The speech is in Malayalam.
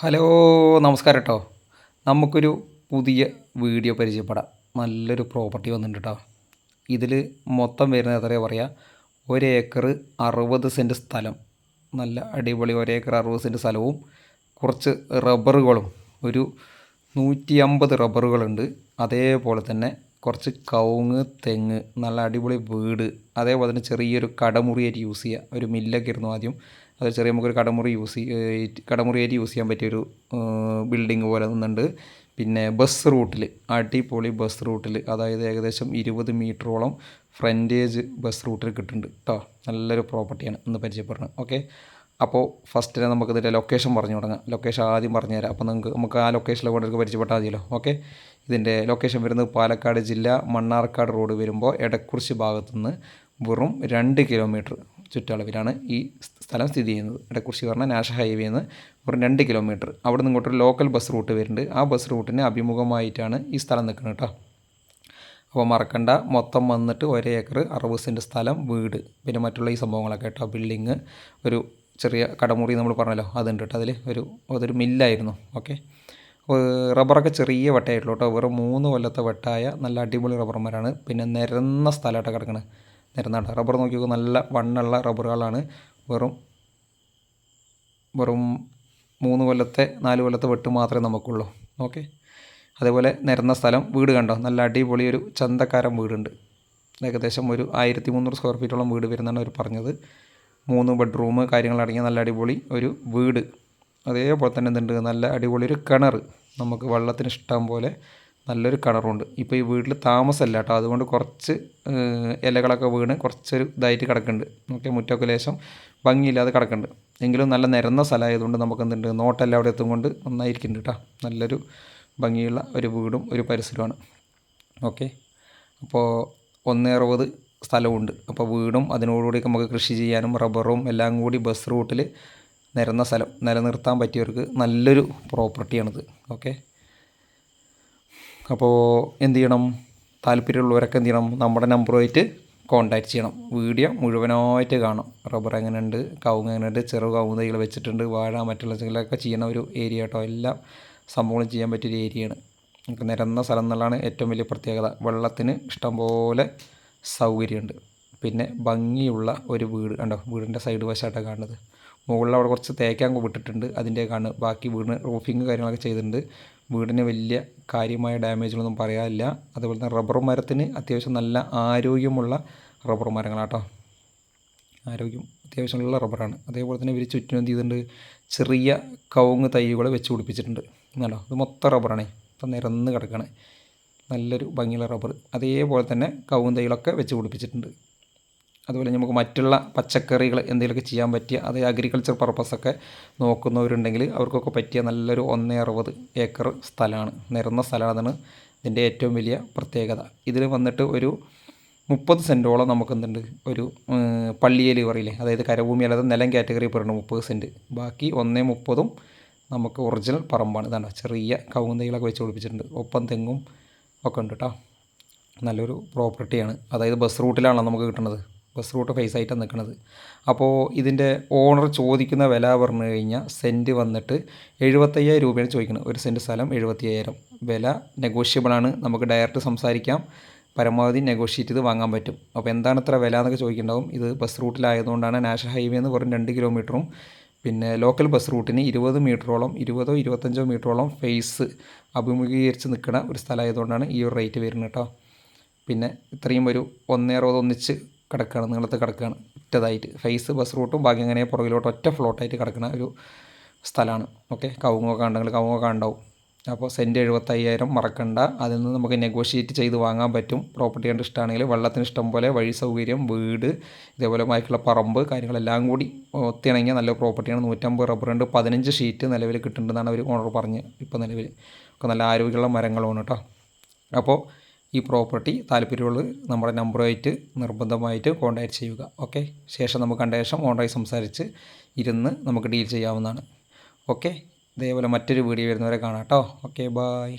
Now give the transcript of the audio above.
ഹലോ നമസ്കാരം കേട്ടോ നമുക്കൊരു പുതിയ വീഡിയോ പരിചയപ്പെടാം. നല്ലൊരു പ്രോപ്പർട്ടി വന്നിട്ടുണ്ട്? കേട്ടോ ഇതിൽ മൊത്തം വരുന്നത് എത്രയാണ് പറയുക ഒരേക്കർ അറുപത് സെന്റ് സ്ഥലം. നല്ല അടിപൊളി ഒരേക്കർ അറുപത് സെന്റ് സ്ഥലവും കുറച്ച് റബ്ബറുകളും. ഒരു നൂറ്റി അമ്പത് റബ്ബറുകളുണ്ട്. അതേപോലെ തന്നെ കുറച്ച് കവുങ്ങ് തെങ്ങ് നല്ല അടിപൊളി വീട്. അതേപോലെ തന്നെ ചെറിയൊരു കടമുറിയായിട്ട് യൂസ് ചെയ്യുക ഒരു മില്ലൊക്കെ ഇരുന്നു ആദ്യം. അത് ചെറിയ നമുക്കൊരു കടമുറി യൂസ് കടമുറിയായിട്ട് യൂസ് ചെയ്യാൻ പറ്റിയൊരു ബിൽഡിങ് പോലെ നിന്നുണ്ട്. പിന്നെ ബസ് റൂട്ടിൽ അടിപൊളി ബസ് റൂട്ടിൽ അതായത് ഏകദേശം ഇരുപത് മീറ്ററോളം ഫ്രണ്ടേജ് ബസ് റൂട്ടിൽ കിട്ടുന്നുണ്ട് കേട്ടോ നല്ലൊരു പ്രോപ്പർട്ടിയാണ് ഒന്ന് പരിചയപ്പെടുന്നത് ഓക്കെ അപ്പോൾ ഫസ്റ്റ് നമുക്ക് ഇതിന്റെ ലൊക്കേഷൻ പറഞ്ഞു തുടങ്ങാം. ലൊക്കേഷൻ ആദ്യം പറഞ്ഞു തരാം. അപ്പോൾ നിങ്ങൾക്ക് നമുക്ക് ആ ലൊക്കേഷനിൽ കൊണ്ടൊക്കെ പരിചയപ്പെട്ടാൽ മതിയല്ലോ. ഓക്കെ ഇതിന്റെ ലൊക്കേഷൻ വരുന്നത് പാലക്കാട് ജില്ല മണ്ണാർക്കാട് റോഡ് വരുമ്പോൾ എടക്കുറിശി ഭാഗത്തുനിന്ന് വെറും രണ്ട് കിലോമീറ്റർ ചുറ്റളവിലാണ് ഈ സ്ഥലം സ്ഥിതി ചെയ്യുന്നത്. ഇടക്കുറിശി പറഞ്ഞ നാഷണൽ ഹൈവേ നിന്ന് ഒരു രണ്ട് കിലോമീറ്റർ. അവിടെ നിന്ന് ഇങ്ങോട്ടൊരു ലോക്കൽ ബസ് റൂട്ട് വരുന്നുണ്ട്. ആ ബസ് റൂട്ടിന് അഭിമുഖമായിട്ടാണ് ഈ സ്ഥലം നിൽക്കുന്നത് കേട്ടോ അപ്പോൾ മറക്കണ്ട. മൊത്തം വന്നിട്ട് ഒരേ ഏക്കർ അറുപത് സെന്റ് സ്ഥലം വീട്. പിന്നെ മറ്റുള്ള ഈ സംഭവങ്ങളൊക്കെ കേട്ടോ ബിൽഡിങ് ഒരു ചെറിയ കടമുറി നമ്മൾ പറഞ്ഞല്ലോ. അതുണ്ട് കേട്ടോ അതിൽ ഒരു അതൊരു മില്ലായിരുന്നു. ഓക്കെ. റബ്ബറൊക്കെ ചെറിയ വെട്ടായിട്ടുള്ളൂ കേട്ടോ വെറും മൂന്ന് കൊല്ലത്തെ വെട്ടായ നല്ല അടിപൊളി റബ്ബർമാരാണ്. പിന്നെ നിരന്ന സ്ഥലമായിട്ടാണ് കിടക്കുന്നത് നിരന്നാണ് റബ്ബർ നോക്കി നല്ല വണ്ണുള്ള റബ്ബറുകളാണ്. വെറും വെറും മൂന്ന് കൊല്ലത്തെ നാല് കൊല്ലത്തെ വെട്ട് മാത്രമേ നമുക്കുള്ളൂ. ഓക്കെ? അതേപോലെ നിരന്ന സ്ഥലം വീട് കണ്ടോ? നല്ല അടിപൊളി ഒരു ചന്തക്കാരൻ വീടുണ്ട്. ഏകദേശം ഒരു ആയിരത്തി മുന്നൂറ് സ്ക്വയർ ഫീറ്റോളം വീട് വരുന്നതാണ് അവർ പറഞ്ഞത്. മൂന്ന് ബെഡ്റൂം കാര്യങ്ങളടങ്ങിയ നല്ല അടിപൊളി ഒരു വീട്. അതേപോലെ തന്നെ എന്തുണ്ട്? നല്ല അടിപൊളി ഒരു കിണർ. നമുക്ക് വെള്ളത്തിന് ഇഷ്ടം പോലെ നല്ലൊരു കിണറുണ്ട്. ഇപ്പോൾ ഈ വീട്ടിൽ താമസമല്ല കേട്ടോ. അതുകൊണ്ട് കുറച്ച് ഇലകളൊക്കെ വീണ് കുറച്ചൊരു ഇതായിട്ട് കിടക്കുന്നുണ്ട്. ഓക്കെ മുറ്റൊക്കെ ലേശം ഭംഗിയില്ലാതെ കിടക്കുന്നുണ്ട്. എങ്കിലും നല്ല നിരന്ന സ്ഥലമായതുകൊണ്ട് നമുക്ക് എന്തുണ്ട് നോട്ടെല്ലാം അവിടെ എത്തും കൊണ്ട് നന്നായിരിക്കുന്നുണ്ട് കേട്ടോ. നല്ലൊരു ഭംഗിയുള്ള ഒരു വീടും ഒരു പരിസരമാണ് ഓക്കെ. അപ്പോൾ ഒന്ന് അറുപത് സ്ഥലമുണ്ട് അപ്പോൾ വീടും അതിനോടുകൂടി നമുക്ക് കൃഷി ചെയ്യാനും റബ്ബറും എല്ലാം കൂടി ബസ് റൂട്ടിൽ നിരന്ന സ്ഥലം നിലനിർത്താൻ പറ്റിയവർക്ക് നല്ലൊരു പ്രോപ്പർട്ടിയാണിത്. ഓക്കെ. അപ്പോൾ എന്ത് ചെയ്യണം താല്പര്യമുള്ളവരൊക്കെ എന്ത് ചെയ്യണം നമ്മുടെ നമ്പറുമായിട്ട് കോൺടാക്റ്റ് ചെയ്യണം. വീഡിയോ മുഴുവനായിട്ട് കാണും. റബ്ബർ എങ്ങനെയുണ്ട്? കവുങ്ങ് എങ്ങനെയുണ്ട്? ചെറു കവുങ്ങ് തൈകൾ വെച്ചിട്ടുണ്ട്. വാഴ മറ്റുള്ള ചിലൊക്കെ ചെയ്യണ ഒരു ഏരിയ കേട്ടോ എല്ലാം സംഭവങ്ങളും ചെയ്യാൻ പറ്റിയൊരു ഏരിയയാണ് നമുക്ക് നിരന്ന സ്ഥലം എന്നുള്ളതാണ് ഏറ്റവും വലിയ പ്രത്യേകത. വെള്ളത്തിന് ഇഷ്ടംപോലെ സൗകര്യമുണ്ട്. പിന്നെ ഭംഗിയുള്ള ഒരു വീട്. കണ്ടോ? വീടിന്റെ സൈഡ് വശമായിട്ടാണ് കാണുന്നത്. മുകളിൽ അവിടെ കുറച്ച് തേക്കാൻ വിട്ടിട്ടുണ്ട്. അതിന്റെ കാണുന്നത് ബാക്കി വീടിന് റൂഫിങ് കാര്യങ്ങളൊക്കെ ചെയ്തിട്ടുണ്ട്. വീടിന് വലിയ കാര്യമായ ഡാമേജുകളൊന്നും പറയാനില്ല. അതുപോലെ തന്നെ റബ്ബർ മരത്തിന് അത്യാവശ്യം നല്ല ആരോഗ്യമുള്ള റബ്ബർ മരങ്ങളാട്ടോ ആരോഗ്യം അത്യാവശ്യമുള്ള റബ്ബറാണ് അതേപോലെ തന്നെ ഇവർ ചുറ്റിനും എന്ത് ചെയ്തിട്ടുണ്ട്? ചെറിയ കവുങ്ങ് തൈകൾ വെച്ച് പിടിപ്പിച്ചിട്ടുണ്ട്. എന്നാലോ ഇത് മൊത്തം റബ്ബറാണ് ഇപ്പം നിരന്ന് കിടക്കണേ നല്ലൊരു ഭംഗിയുള്ള റബ്ബർ അതേപോലെ തന്നെ കവുങ്ങ് തൈകളൊക്കെ വെച്ച് പിടിപ്പിച്ചിട്ടുണ്ട്. അതുപോലെ നമുക്ക് മറ്റുള്ള പച്ചക്കറികൾ എന്തെങ്കിലുമൊക്കെ ചെയ്യാൻ പറ്റിയ അത് അഗ്രികൾച്ചർ പർപ്പസൊക്കെ നോക്കുന്നവരുണ്ടെങ്കിൽ അവർക്കൊക്കെ പറ്റിയ നല്ലൊരു ഒന്നേ അറുപത് ഏക്കർ സ്ഥലമാണ്. നിരന്ന സ്ഥലമാണ് ഇതിന്റെ ഏറ്റവും വലിയ പ്രത്യേകത. ഇതിൽ വന്നിട്ട് ഒരു മുപ്പത് സെന്റോളം നമുക്ക് എന്തുണ്ട് ഒരു പള്ളിയേലി പറയില്ലേ? അതായത് കരഭൂമി അല്ലാതെ നിലം കാറ്റഗറി പറയുന്നത് മുപ്പത് സെന്റ് ബാക്കി ഒന്നേ മുപ്പതും നമുക്ക് ഒറിജിനൽ പറമ്പാണ്. ഇതാണ് ചെറിയ കവുന്തൈകളൊക്കെ വെച്ച് പിടിപ്പിച്ചിട്ടുണ്ട്. ഒപ്പം തെങ്ങും ഒക്കെ ഉണ്ട് കേട്ടോ നല്ലൊരു പ്രോപ്പർട്ടിയാണ് അതായത് ബസ് റൂട്ടിലാണല്ലോ നമുക്ക് കിട്ടുന്നത് ബസ് റൂട്ട് ഫേസ് ആയിട്ടാണ് നിൽക്കുന്നത് അപ്പോൾ ഇതിന്റെ ഓണർ ചോദിക്കുന്ന വില പറഞ്ഞു കഴിഞ്ഞാൽ സെന്റ് വന്നിട്ട് എഴുപത്തയ്യായിരം രൂപയാണ് ചോദിക്കുന്നത് ഒരു സെന്റ് സ്ഥലം എഴുപത്തയ്യായിരം. വില നെഗോഷ്യബിളാണ് നമുക്ക് ഡയറക്റ്റ് സംസാരിക്കാം. പരമാവധി നെഗോഷിയേറ്റ് ചെയ്ത് വാങ്ങാൻ പറ്റും. അപ്പോൾ എന്താണ് ഇത്ര വില എന്നൊക്കെ ചോദിക്കുന്നുണ്ടാവും ഇത് ബസ് റൂട്ടിലായതുകൊണ്ടാണ് നാഷണൽ ഹൈവേ എന്ന് പറഞ്ഞ് രണ്ട് കിലോമീറ്ററും പിന്നെ ലോക്കൽ ബസ് റൂട്ടിന് ഇരുപത് മീറ്ററോളം ഇരുപതോ ഇരുപത്തഞ്ചോ മീറ്ററോളം ഫേസ് അഭിമുഖീകരിച്ച് നിൽക്കുന്ന ഒരു സ്ഥലമായതുകൊണ്ടാണ് ഈ ഒരു റേറ്റ് വരുന്നത് കേട്ടോ. പിന്നെ ഇത്രയും ഒരു ഒന്നേ അറുപത് ഒന്നിച്ച് കിടക്കുകയാണ് നീളത്ത് കിടക്കുകയാണ് ഒറ്റതായിട്ട് ഫേസ് ബസ് റൂട്ടും ബാക്കി അങ്ങനെ പുറകിലോട്ട് ഒറ്റ ഫ്ലോട്ടായിട്ട് കിടക്കുന്ന ഒരു സ്ഥലമാണ്. ഓക്കെ കവുങ്ങൊക്കെ ഉണ്ടെങ്കിൽ കവുങ്ങൊക്കെ ഉണ്ടാവും. അപ്പോൾ സെന്റ് എഴുപത്തയ്യായിരം മറക്കണ്ട. അതിൽ നിന്ന് നമുക്ക് നെഗോഷിയേറ്റ് ചെയ്ത് വാങ്ങാൻ പറ്റും. പ്രോപ്പർട്ടി കണ്ട് ഇഷ്ടമാണെങ്കിൽ വെള്ളത്തിന് ഇഷ്ടം പോലെ വഴി സൗകര്യം വീട് ഇതേപോലെ ബാക്കിയുള്ള പറമ്പ് കാര്യങ്ങളെല്ലാം കൂടി ഒത്തിണങ്ങിയ നല്ല പ്രോപ്പർട്ടിയാണ് നൂറ്റമ്പത് റബ്ബർ ഉണ്ട്. പതിനഞ്ച് ഷീറ്റ് നിലവിൽ കിട്ടുന്നുണ്ടെന്നാണ് അവർ ഓണർ പറഞ്ഞ് ഇപ്പോൾ നിലവിൽ. ഒക്കെ നല്ല ആരോഗ്യമുള്ള മരങ്ങളുമാണ് കേട്ടോ. അപ്പോൾ ഈ പ്രോപ്പർട്ടി താല്പര്യമുള്ളത് നമ്മുടെ നമ്പറുമായിട്ട് നിർബന്ധമായിട്ട് കോൺടാക്റ്റ് ചെയ്യുക ഓക്കെ? ശേഷം നമുക്ക് കണ്ട ശേഷം ഓണറായി സംസാരിച്ച് ഇരുന്ന് നമുക്ക് ഡീൽ ചെയ്യാവുന്നതാണ് ഓക്കെ? ഇതേപോലെ മറ്റൊരു വീഡിയോ വരുന്നവരെ കാണാം കേട്ടോ ഓക്കെ? ബായ്